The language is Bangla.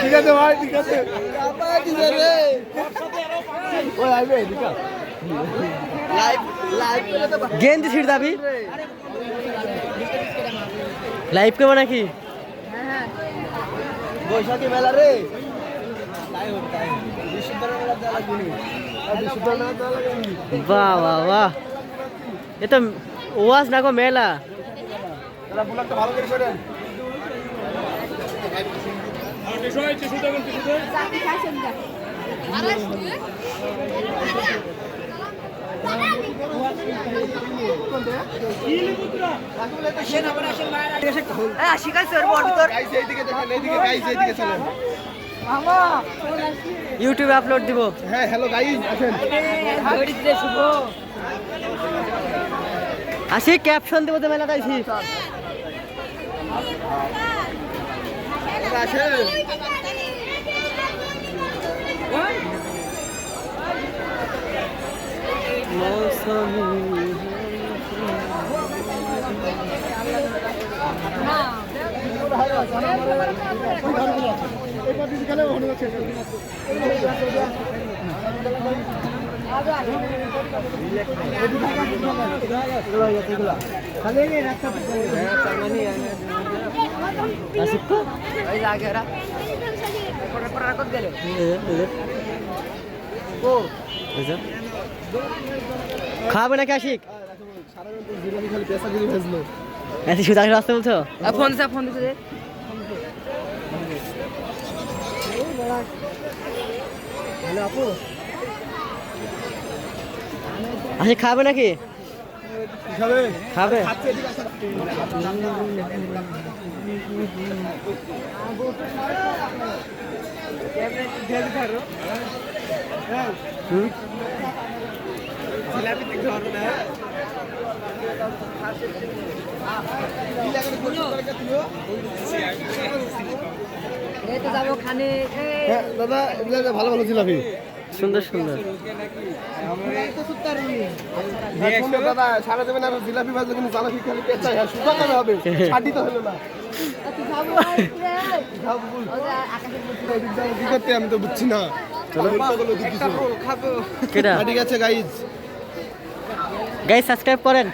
ঠিক আছে ভাই ঠিক আছে। গেন্দি ছিড় দাবি? লাইভ করব নাকি? বৈশাখী মেলা রে। বাহ বাহ বাহ। এ ওয়াজ না গো মেলা। ভালো করে ইউটিউবে আপলোড দিব। হ্যাঁ হ্যালো গাইস আসেন। আসি ক্যাপশন দেবো তো মেলাতে আইছি তো খাবে নাকি আশিক এত সুদা বলছো ফোন দিছে আশিক খাবে নাকি খাবে খাবে? হুম? এই তো যাব খানে এই হ্যাঁ দাদা এগুলো ভালো ভালো জিলাপি। সুন্দর সুন্দর। দাদা সারা দেবেন আর জিলাপি ভাজলে কিন্তু জিলাপি খালি পেঁচা সুন্দর হবে ছাটি তো হলো না আমি তো বুঝছি না ঠিক আছে গাইজ গাই সাবস্ক্রাইব করেন।